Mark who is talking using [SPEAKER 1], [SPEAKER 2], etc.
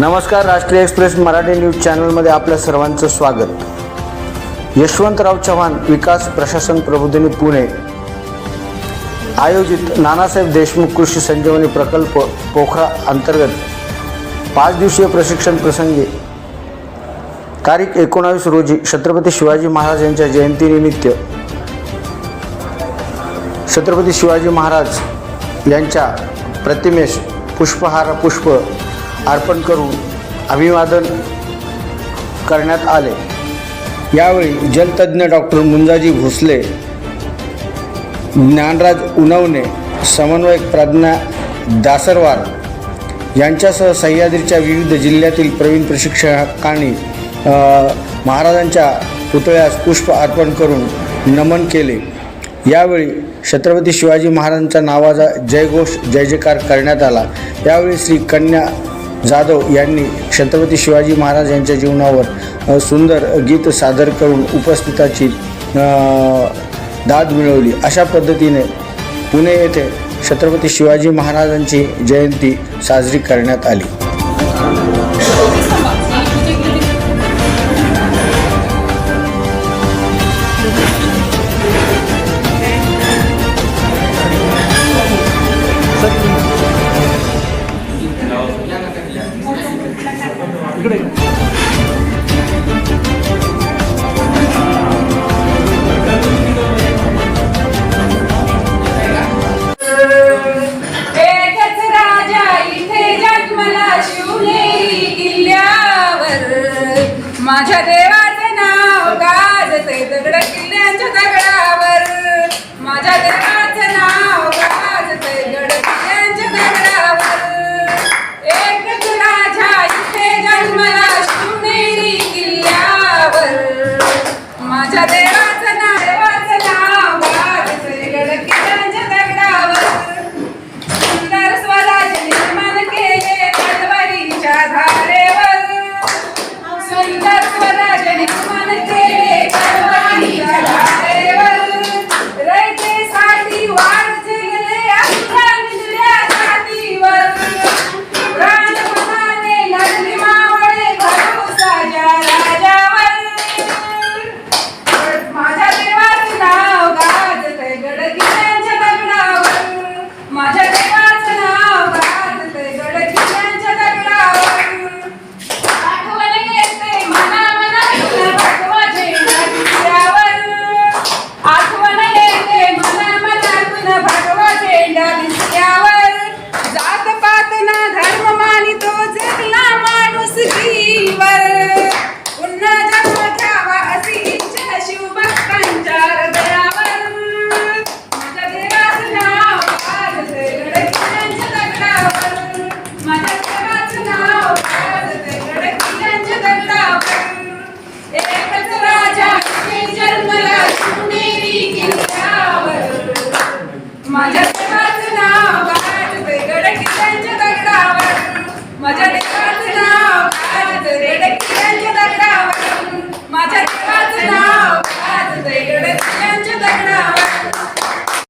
[SPEAKER 1] नमस्कार राष्ट्रीय express Marathi news चॅनलमध्ये आपल्या सर्वांचं स्वागत. यशवंतराव चव्हाण विकास प्रशासन प्रबोधिनी पुणे. आयोजित नानासाहेब देशमुख कृषी संजीवनी प्रकल्प पोखरा अंतर्गत पाच दिवसीय प्रशिक्षण प्रसंगी. तारीख एकोणावीस रोजी छत्रपती शिवाजी महाराज यांच्या जयंतीनिमित्त छत्रपती शिवाजी महाराज यांच्या प्रतिमेस पुष्पहार पुष्प अर्पण करून अभिवादन करण्यात आले. यावेळी जलतज्ञ डॉक्टर मुंजाजी भोसले ज्ञानराज उनवणे समन्वयक प्रज्ञा दासरवार यांच्यासह सह्याद्रीच्या विविध जिल्ह्यातील प्रवीण प्रशिक्षकांनी महाराजांच्या पुतळ्यास पुष्प अर्पण करून नमन केले. यावेळी छत्रपती शिवाजी महाराजांच्या नावाचा जयघोष जय जयकार करण्यात आला. यावेळी श्री कन्या जाधव यांनी छत्रपती शिवाजी महाराज यांच्या जीवनावर सुंदर गीत सादर करून उपस्थिताची दाद मिळवली. अशा पद्धतीने पुणे येथे छत्रपती शिवाजी महाराजांची जयंती साजरी करण्यात आली.
[SPEAKER 2] माझ्या देवाचे